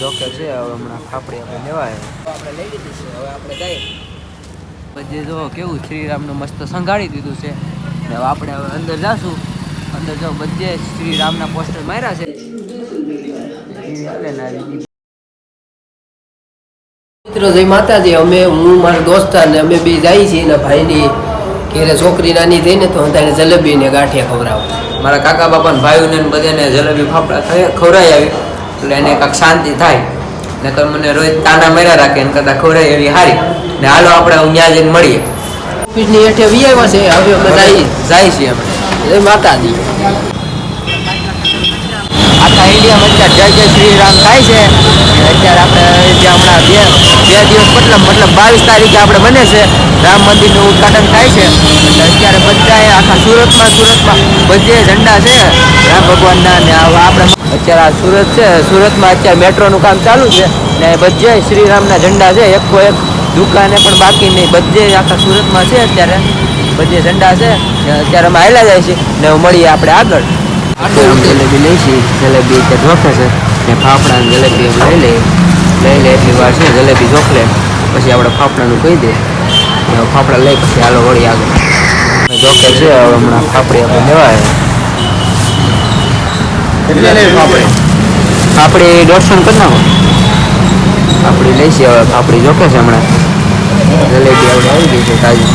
જોકે છે હવે હમણાં ખાપડી આપણે લેવાય. આપણે લઈ લીધી છે હવે આપણે જઈએ. પછી જો કેવું શ્રીરામનું મસ્ત સંઘાડી દીધું છે. ને હવે આપણે હવે અંદર જાશું. અંદર જો બધે શ્રીરામના પોસ્ટર માર્યા છે. મિત્રો જય માતાજી. અમે હું મારા દોસ્ત અને અમે બે જઈએ છીએ ને ભાઈની ઘેરે છોકરી નાની થઈ તો હું તેને જલેબી ને ગાંઠિયા ખવડાવું. મારા કાકા બાપાને ભાઈઓને બધાને જલેબી ફાફડા ખવડાવી આવી. એટલે એને કાંક શાંતિ થાય. નકર મને રોજ તાના માર્યા રાખે એને કરતાં ખવડાવી એવી હારી. ને હાલો આપણે ત્યાં જઈને મળીએ. ઓફિસની હેઠે વી આવ્યા છે હવે જઈએ જાય. છીએ અમે જય માતાજી. આખા ઇન્ડિયામાં અત્યારે જય જય શ્રી રામ થાય છે. અત્યારે આપણે જે હમણાં બે બે દિવસ મતલબ મતલબ બાવીસ તારીખે આપણે બને છે. રામ મંદિરનું ઉદઘાટન થાય છે. અત્યારે બધાએ આખા સુરતમાં સુરતમાં બધે ઝંડા છે. રામ ભગવાનના ને આપણે અત્યારે આ સુરત છે. સુરતમાં અત્યારે મેટ્રોનું કામ ચાલુ છે ને બધે શ્રીરામના ઝંડા છે. એકો એક દુકાને પણ બાકી નહીં. બધે આખા સુરતમાં છે અત્યારે. બધે ઝંડા છે. અત્યારે અમે આવેલા જાય છે ને મળીએ આપણે આગળ. જલેબી જલેબી લઈશી જલેબી અત્યારે જોખે છે. ને ફાફડા જલેબી એમ લઈ લઈએ. લઈ લે એટલી વાર છે. જલેબી જોખલે પછી આપણે ફાફડાનું કહી દે ફાફડા લઈ પછી હાલો વળી આગળ. જોખે છે. હવે હમણાં ફાફડી આપણે લેવાય. કરના ફાફડી દોઢસો ને કરી નાખો. લઈશી હવે ફાફડી જોખે છે હમણાં. જલેબી આવડે આવી ગઈ છે તાજી.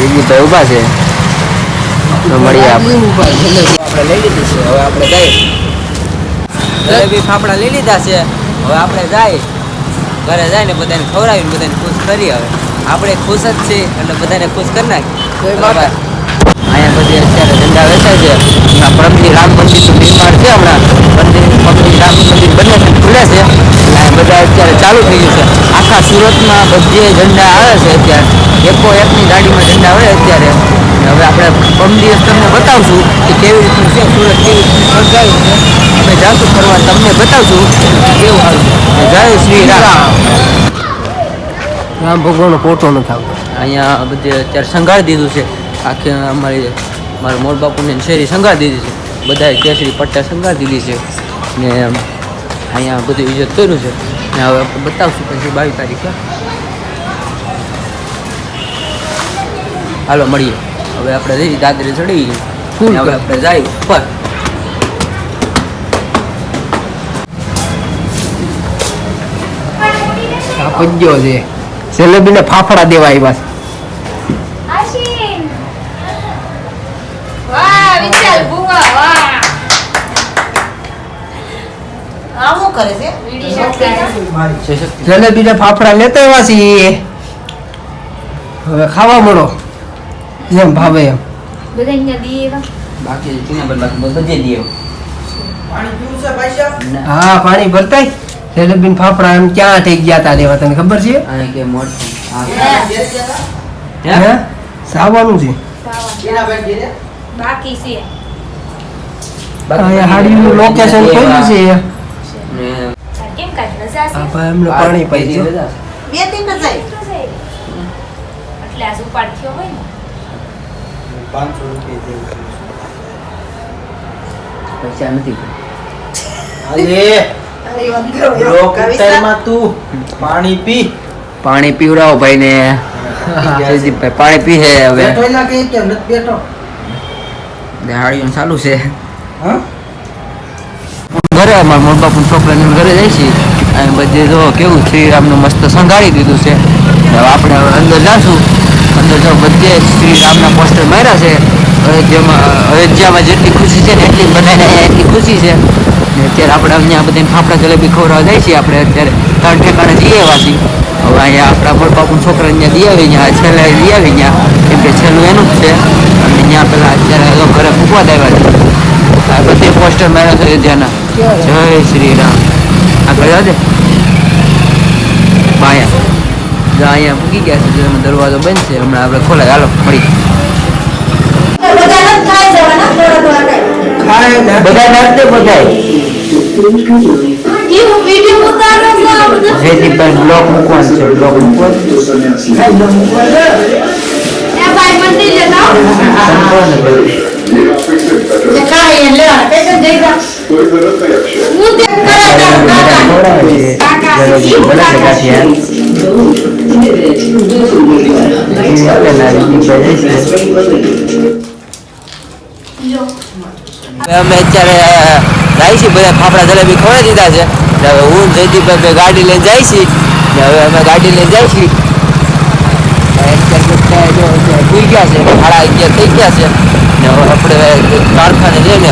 વિજયભાઈ ઊભા છે. મળીએ આપણે. આપણે લઈ લીધી છે હવે આપણે જઈએ જલેબી ફાફડા લઈ લીધા છે હવે આપણે જાય. ઘરે જાય ને બધાને ખવડાવીને બધાને ખુશ કરી હવે. આપણે ખુશ જ છીએ એટલે બધાને ખુશ કરી નાખી અત્યારે ઝંડા વેચાય છે પરમથી રામ મંદિરનું નિર્માણ છે હમણાં. મંદિર પરમથી રામ મંદિર બને છે ખુલે છે. બધા અત્યારે ચાલુ થઈ ગયું છે. આખા સુરતમાં બધે ઝંડા આવે છે અત્યારે. એકો એકની ગાડીમાં ઝંડા આવે અત્યારે. હવે આપણે પરમ દિવસ તમને બતાવશું કે કેવી રીતનું છે સુરત કેવી રીતનું સર્જાયું છે. અમે જાશું ફરવા તમને બતાવશું કેવું સારું જય શ્રી રામ. રામ ભગવાનનો ફોટો નથી આવતો. અહીંયા બધે અત્યારે સંઘાળી દીધું છે. આખી અમારી મારા મોર બાપુને શેરી સંગાર દીધી છે. બધાએ કેસરી પટ્ટા સંગાર દીધી છે. ને અહીંયા બધું ઇજ્જત કર્યું છે. ને હવે આપણે બતાવશું પછી બાવીસ તારીખે હાલો મળીએ. હવે આપણે જઈએ દાદરે ચડી હવે આપણે જાય ઉપર. આ પજ્યો છે. જલેબી ને ફાફડા દેવા આવ્યા છે. આ શું કરે છે? જલેબી ને ફાફડા લેતા આવ્યા છીએ. હવે ખાવા મળો. જેમ ભાવે એમ. બાકી હા પાણી ભરતાય. જલેબી ને ફાફડા એમ ક્યાં ઠેક ગયા તા દેવા તને ખબર છે? હે. સાવાનું છે. બાકી છે. હાડીનું લોકેશન કયું છે. કેમ કાઢ રજા છે આ ભાઈ પાણી પાઈ છે. બે દિન જ એટલે આ ઉપાડ થયો હોય ને. પૈસા નથી પાણી પી. પાણી પીવડાવો ભાઈ ને પાણી પી છે હવે. બેઠો ચાલુ છે. હા? ઘરે અમારા મોટ બાપુ છોકરાને ઘરે જાય છે અને બધે જો કેવું શ્રીરામનું મસ્ત સંઘાળી દીધું છે. આપણે અંદર જાશું. અંદર જો બધે શ્રીરામના પોસ્ટર માર્યા છે. અયોધ્યામાં અયોધ્યામાં જેટલી ખુશી છે ને એટલી બધાને અહીંયા એટલી ખુશી છે. ને અત્યારે આપણે અહીંયા બધાને ફાફડા જલેબી ખવડાવવા જાય છીએ આપણે અત્યારે. ત્રણ ઠેકાણે જઈએ વાસી હવે અહીંયા આપણા મોટ બાપુ છોકરા અહીંયા દઈ આવી ત્યાં છેલ્લે દઈ આવી ત્યાં કેમ કે છેલ્લું એનું જ છે. અને અહીંયા પેલા અત્યારે ઘરે ફૂંકવા દેવા છે. આ બધે પોસ્ટર માર્યા અયોધ્યાના. જય શ્રી રામ. આગળ છે માયા જા અહીંયા મૂકી ગયા છે. જેનો દરવાજો બંધ છે. હમણાં આપણે ખોલાય. હાલો મળી બધા નાચતે બધા વીડિયો ઉતારો છો. આ અમે અત્યારે જાય છે બધા ફાફડા જલેબી ખવડાવી દીધા છે. ને હવે હું જયદીપભાઈ બે ગાડી લઈને જાય છે ને હવે અમે ગાડી લઈને જાય છીએ. સુઈ ગયા છે સાડા અગિયાર થઈ ગયા છે. ને હવે આપણે કારખાને જઈને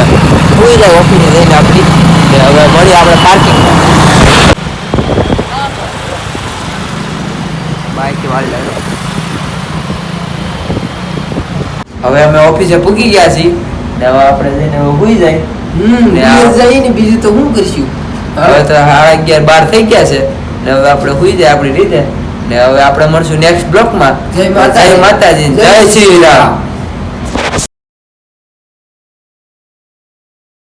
સુઈ જાય ઓફિસે જઈને આપણી ને હવે મળી આપણે પાર્કિંગ વાળી હવે અમે ઓફિસે પૂગી ગયા છીએ. ને હવે આપણે જઈને જાય. જઈને બીજું તો શું કરશું? હવે તો સાડા અગિયાર બાર થઈ ગયા છે. ને હવે આપણે સુઈ જાય આપણી રીતે. ને હવે આપણે મળશું નેક્સ્ટ બ્લોકમાં. જય માતાજી. જય શ્રી રામ.